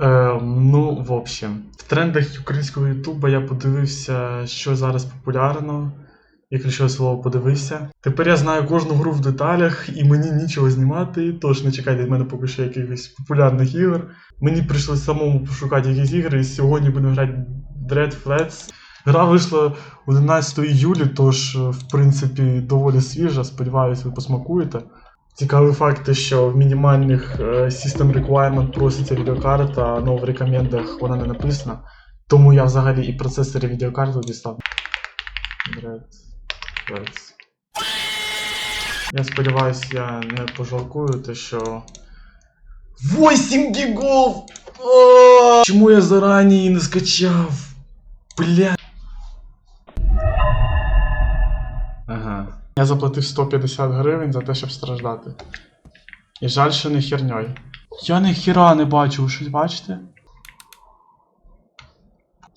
Е, ну, в общем, в трендах українського Ютуба я подивився, що зараз популярно. Я ключове слово подивився. Тепер я знаю кожну гру в деталях, і мені нічого знімати, тож не чекайте від мене поки що якихось популярних ігор. Мені прийшлось самому пошукати якісь ігри, і сьогодні будемо грати Dread Flats. Гра вийшла 11 іюля, тож, е, в принципі, доволі свіжа. Сподіваюсь, ви посмакуєте. Цікавий факт, що в мінімальних е, System Requirement проситься відеокарта, але в рекомендах вона не написана. Тому я взагалі і процесор, і відеокарту дістав. Я сподіваюся, я не пожалкую те, що. 8 гігов! Чому я зарані не скачав? Бля. Я заплатив 150 гривень за те, щоб страждати. І жаль, що не херньою. Я ні хіра не бачу, щось бачите?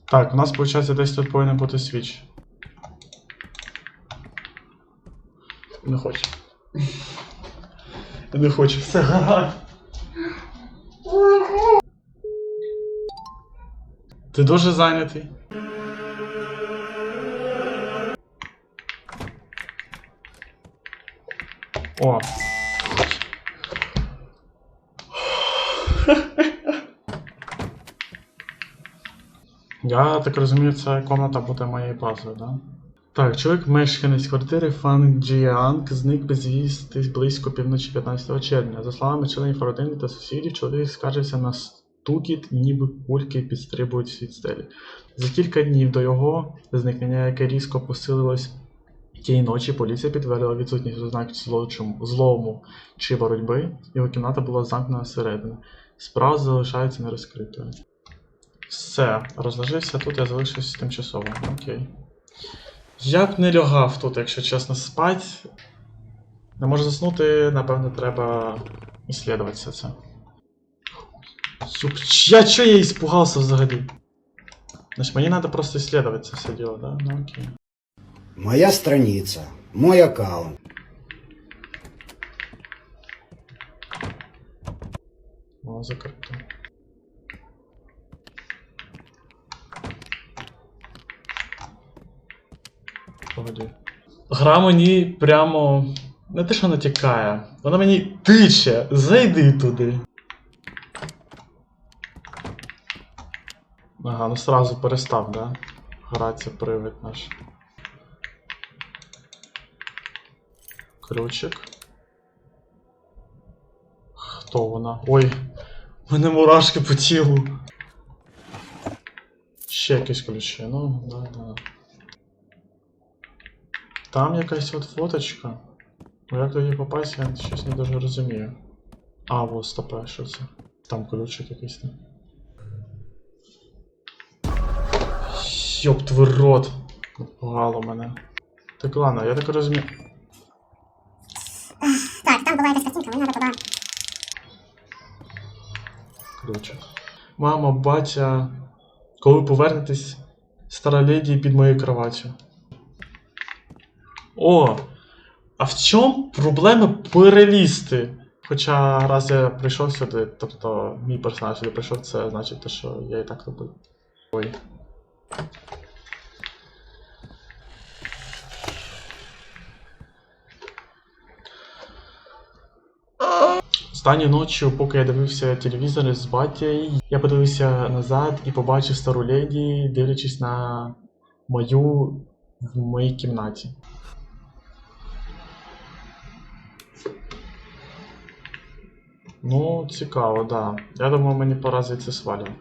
Так, у нас виходить десь тут повинен бути свіч. Не хочу. Не хочу. Все гаразд. Ти дуже зайнятий. О. Я так розумію, ця комната буде моєю базою, да? Так, чоловік мешканець квартири Фан Джіанг зник безвісти близько півночі 15 червня. За словами членів родини та сусідів, чоловік скаржився на стукіт, ніби кульки підстрибують від стелі. За кілька днів до його зникнення, яке різко посилилось тієї ночі, поліція підтвердила відсутність ознак злому чи боротьби. Його кімната була замкнена зсередини. Справа залишається нерозкритою. Все, розложився тут, я залишився тимчасово. Окей. Я б не лягав тут, якщо чесно, спать. Не можу заснути, напевно, треба іслідувати все це. Юп, я чо я іспугався взагалі? Значить, мені треба просто исследовать це все діло, да? Ну окей. Моя страница, мой аккаунт. О, закрито. Погоди. Гра мені прямо. Не те, що натякає. Вона мені тиче. Зайди туди. Ага, ну сразу перестав, да? Граться привид наш. Ключик. Хто вона? Ой, в мене мурашки по тілу. Ще якісь ключі, ну, да, да. Там якась от фоточка. Ну як туди попасть, я щось не дуже розумію. А, вот, стопе, що це? Там ключик якийсь там. Йоп твій рот. Напугало мене. Так ладно, я так розумію. Так, там була якась картинка, мені треба туди. Ключик. Мама, батя, коли повернетесь, стара леді під моєю кроваттю. О! А в чому проблема перелізти? Хоча раз я прийшов сюди, тобто мій персонаж сюди прийшов, це значить, те, що я і так робив. Ой. Останньою ночі, поки я дивився телевізор з батьком, я подивився назад і побачив стару леді, дивлячись на мою в моїй кімнаті. Ну, цікаво, да. Я думаю, мені пора звідси свалювати.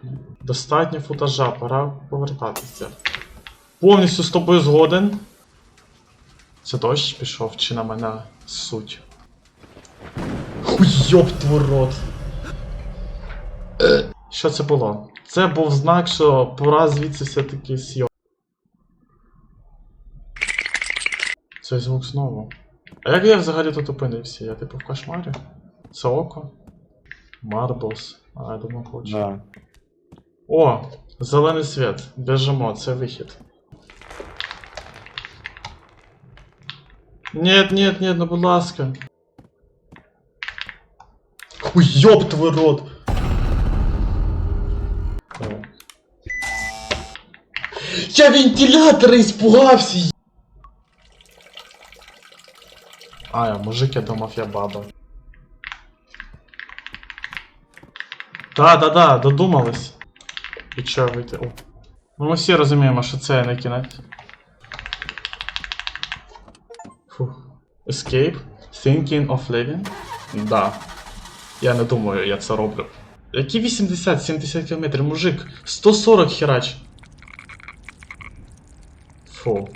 Достатньо футажа, пора повертатися. Повністю з тобою згоден. Це дощ пішов, чи на мене суть? Йоб твій рот. Що це було? Це був знак, що пора звідси все-таки сйо. Цей звук знову. А як я взагалі тут опинився? Я типу в кошмарі? Це око? Марблс. А, я думав, хочу. Да. О! Зелений світ. Біжимо, це вихід. Нет, нет, нет, ну будь ласка. Ой, ёб твой рот! Я вентилятора испугався! Е- а, я мужик, я думав, я баба. Да-да-да, додумались. І чо вийти? О. Ну ми всі розуміємо, що це не кінець. Фух. Escape? Thinking of living? Да. Я не думаю, я це роблю. Які 80-70 км, мужик? 140 херач. Фу.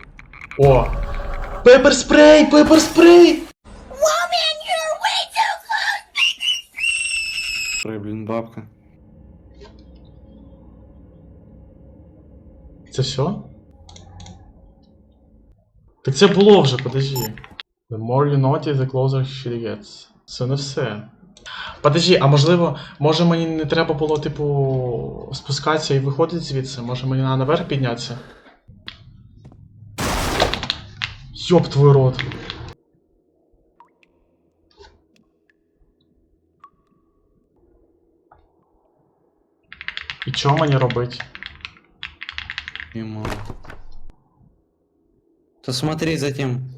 О! Пепер спрей! Пепер спрей! Ой, блин, бабка. Це все? Так це було вже, подожди. The more you naughty, the closer she gets. Це не все. Подожди, а можливо, може мені не треба було, типу, спускатися і виходити звідси? Може мені треба наверх піднятися? Йоп твой рот. І що мені робити? Мимо. То смотри за тем.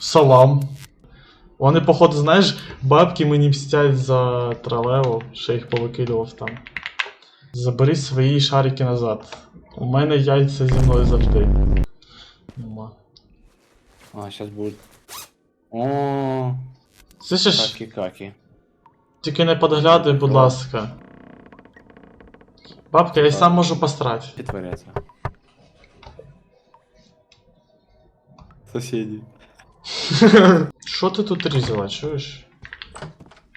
Салам. Вони, походу, знаєш, бабки мені мстять за тралево, що їх повикидував там. Забери свої шарики назад. У мене яйця зі мною завжди. Нема. А, сейчас будет. О, Слышиш? каки-каки. Тільки не подглядуй, будь ласка. Бабка, я й сам можу посрати. Что творятся? Соседи. Що ти тут різала, чуєш?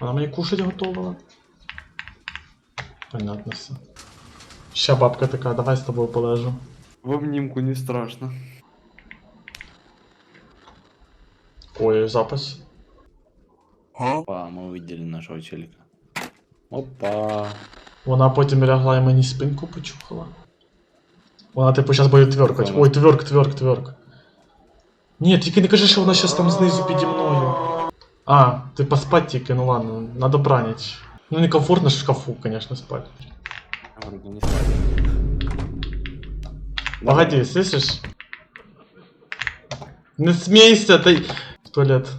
Вона мені кушать готувала? Понятно все. Ща бабка така, давай з тобою полежу. В обнимку не страшно. Ой, запис. Опа, мы увидели нашего челика. Опа. Вона потім лягла і мені спинку почухала. Вона типу зараз буде тверкать. Ой, тверк, тверк, тверк. Ні, тільки не кажи, що вона зараз там знизу піді мною. А, ти поспать тільки, ну ладно, на добраніч. Ну некомфортно ж в шкафу, конечно, спать. Вроде не спали. Погоди, слышишь? Не смейся, ты... В туалет.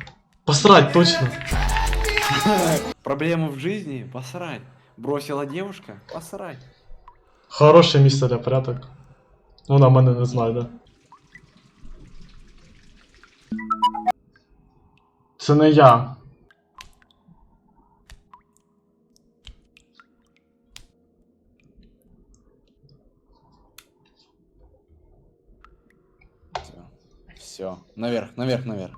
Посрать, точно. Проблема в жизни? Посрать. Бросила девушка? Посрать. Хороше місце для порядок. Вона мене не знає, да. Це не я. Все. Наверх, наверх, наверх.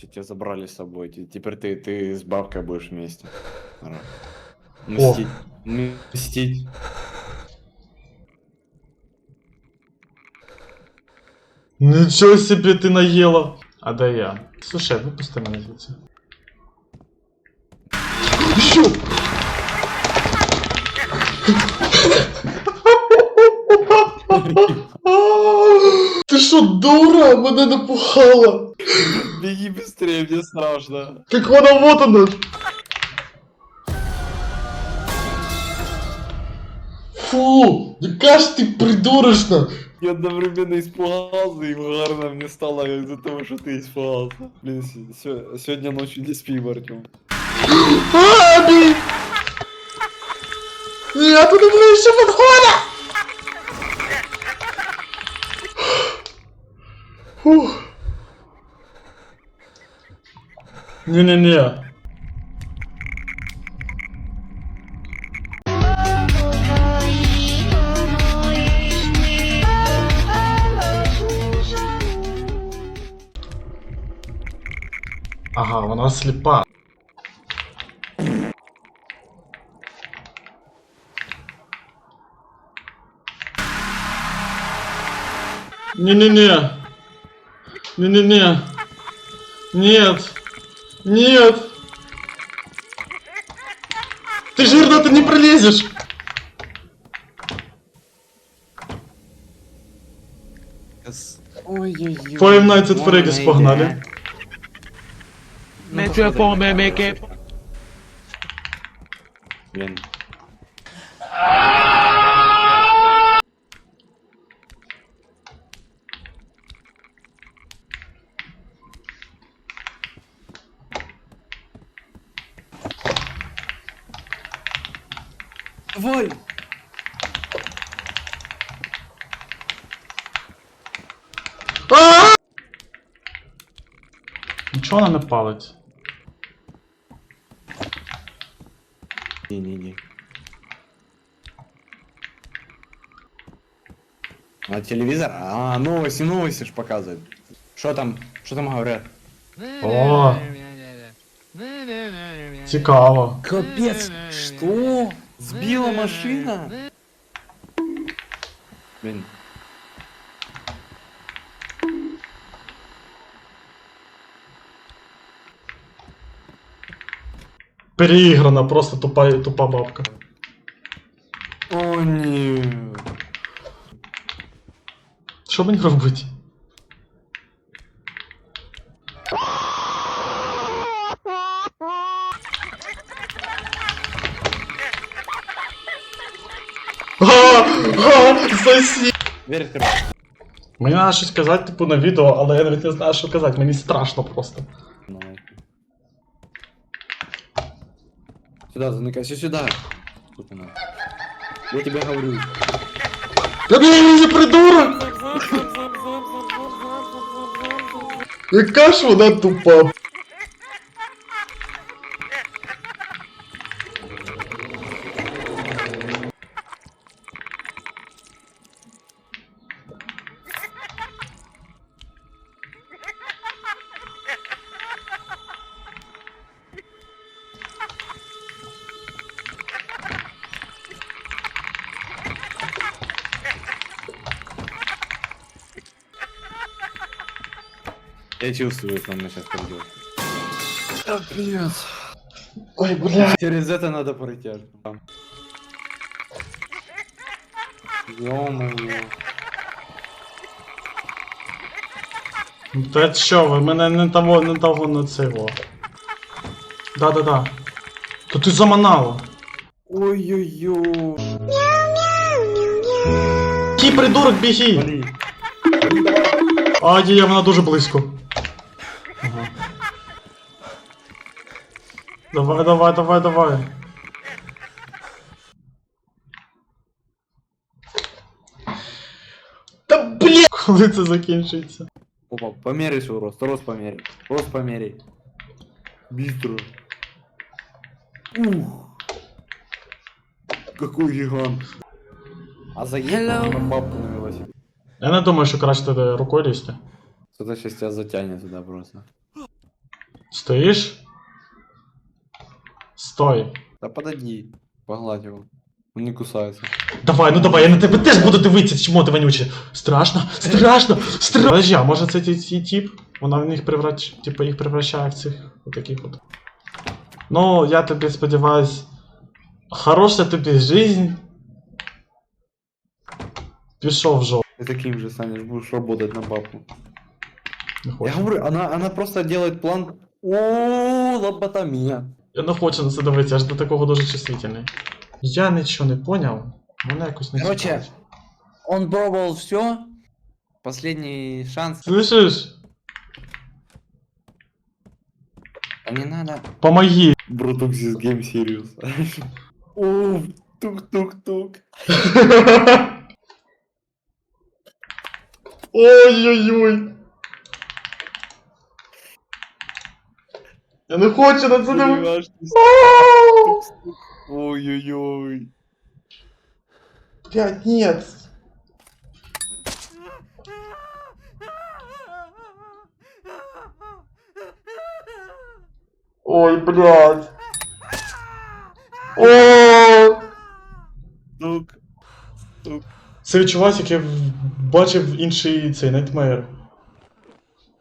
Те- Тебя забрали с собой. Те- Теперь ты, ты с бабкой будешь вместе. Мстить. Мстить. Нічого собі ти наїла. А де я? Слушай, випусти мене звідси. Що? Ти що, дура? Мене напугала. Беги быстрее, мне страшно. Так вона вот она. ж. Фу, яка ж ти придурочна. Я одновременно испугался, и гарно мне стало из-за того, что ты испугался. Блин, сегодня ночью не спим, Артем. А, блин. Я тут ближче підхода. Фух. Не-не-не. Ага, вона сліпа. Не-не-не. Не-не-не. Нет. Нет. Ты жирно ты не пролезешь. Ой-ой-ой. Five Nights at Freddy's, погнали. Не чує по мемеке. Блин. Давай! А! Нічого вона не палить. Не-не-не. А телевизор? А, новости, новости ж показывают. Что там, что там говорят? О, цікаво. Капец, что? Сбила машина? Блин. Переіграна, просто тупа, тупа бабка. О, нет. Що мені робити? Открывай. Мені треба щось казати, типу, на відео, але я навіть не знаю, що казати, мені страшно просто. Сюда, заныкайся сюда. Тут она. Я тебе говорю. Я не придурок! Яка ж вона тупа? Я чувствую, что она сейчас придет. Капец. Ой, бля. Через это надо пройти. аж там. Ё-моё. Та що ви, мене не того, не того не цього. Да-да-да. То ти заманала. Ой-ой-ой. Який придурок біги! Блин. А, є, вона дуже близько. Давай, давай, давай, давай. Та блін! Коли це закінчиться? Опа, померяй свой рост, рост померяй. Рост померяй. Быстро. Ух. Какой гигант. А заехал на бабку на велосипед. Я не думаю, що краще туди рукою лізти. Кто-то сейчас тебя затянет туда просто. Стоїш? Стой. Да подойди, погладь его. Он не кусается. Давай, ну давай, я на тебе теж буду дивитися, чому ти вонюче. Страшно, страшно, страшно. Подожди, а може це ті тип? Вона в них преврач... типу їх превращає в цих отаких от. Ну, я тобі сподіваюсь. Хороша тобі жизнь. Пішов в жопу. Ты таким же станешь, будешь работать на бабку. Не Я говорю, она, она просто делает план. О, лоботомия. Я не хочу на це дивитися, я ж до такого дуже чувствительний. Я нічого не поняв. Мене якось не Короче, цікавить. Он пробовал все. Последний шанс. Слышиш? А не надо. Помоги. Брутуксис Game Serious. О, тук-тук-тук. Ой-ой-ой. Я не хочу на це дивитися. Ой-ой-ой. Блядь, нет. Ой, блядь. О! Тук. Це відчувається, як я бачив інший цей Nightmare.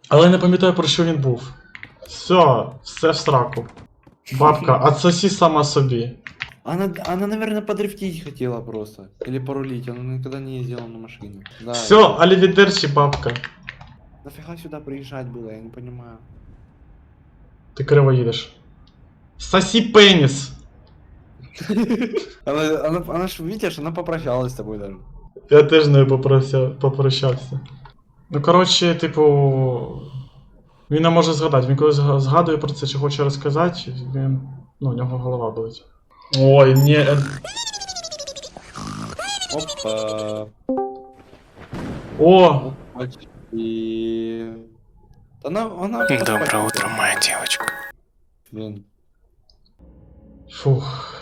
Але я не пам'ятаю про що він був. Все, все в сраку. Бабка, отсосі сама собі. Она, она, наверное, подрифтить хотела просто. Или порулить. Она никогда не ездила на машине. Да. Все, алівідерчі бабка. Нафига сюда приезжать было, я не понимаю. Ти криво їдеш. Сосі пеніс. Она, она, она ж, видишь, она попрощалась с тобой даже. Я теж не попрося, попрощався. Ну, коротше, типу. Він не може згадати. Він коли згадує про це чи хоче розказати, він. Ну, у нього голова болить. Ой, ні. е, Опа. О! И... Она, она... Доброе утро, моя девочка. Блин. Фух.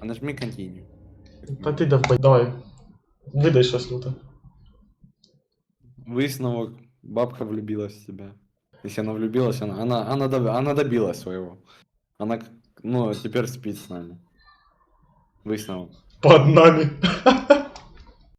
А нажми continue. Та ти давай, давай. Видай щось люте. Высновок. Бабка влюбилась в тебя. Если она влюбилась, она, она, она, доб- она добилась своего. Она, ну, теперь спит с нами. Высновок. Под нами.